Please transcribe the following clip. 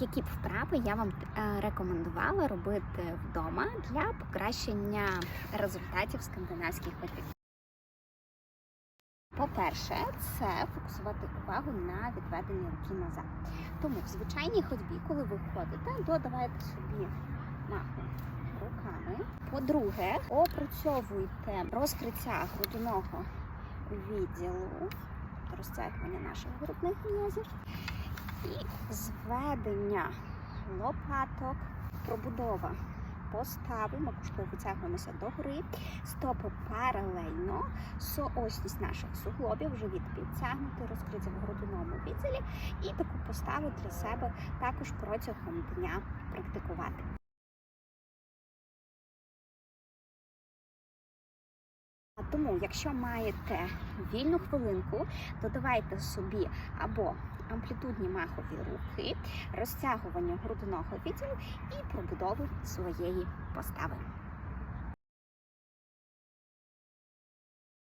які б вправи я вам е, рекомендувала робити вдома для покращення результатів скандинавських ходьбів? По-перше, це фокусувати увагу на відведенні руки назад. Тому в звичайній ходьбі, коли ви ходите, додавайте собі маху руками. По-друге, опрацьовуйте розкриття грудного відділу, розтягування наших грудних м'язів і зведення лопаток, пробудова. Постави, ми куштою витягуємося догори, стопи паралельно, соосність наших суглобів, живіт підтягнути, розкриті в грудному відділі і таку поставу для себе також протягом дня. Практикувати. Тому, якщо маєте вільну хвилинку, додавайте собі або амплітудні махові рухи, розтягування грудного відділу і пробудову своєї постави.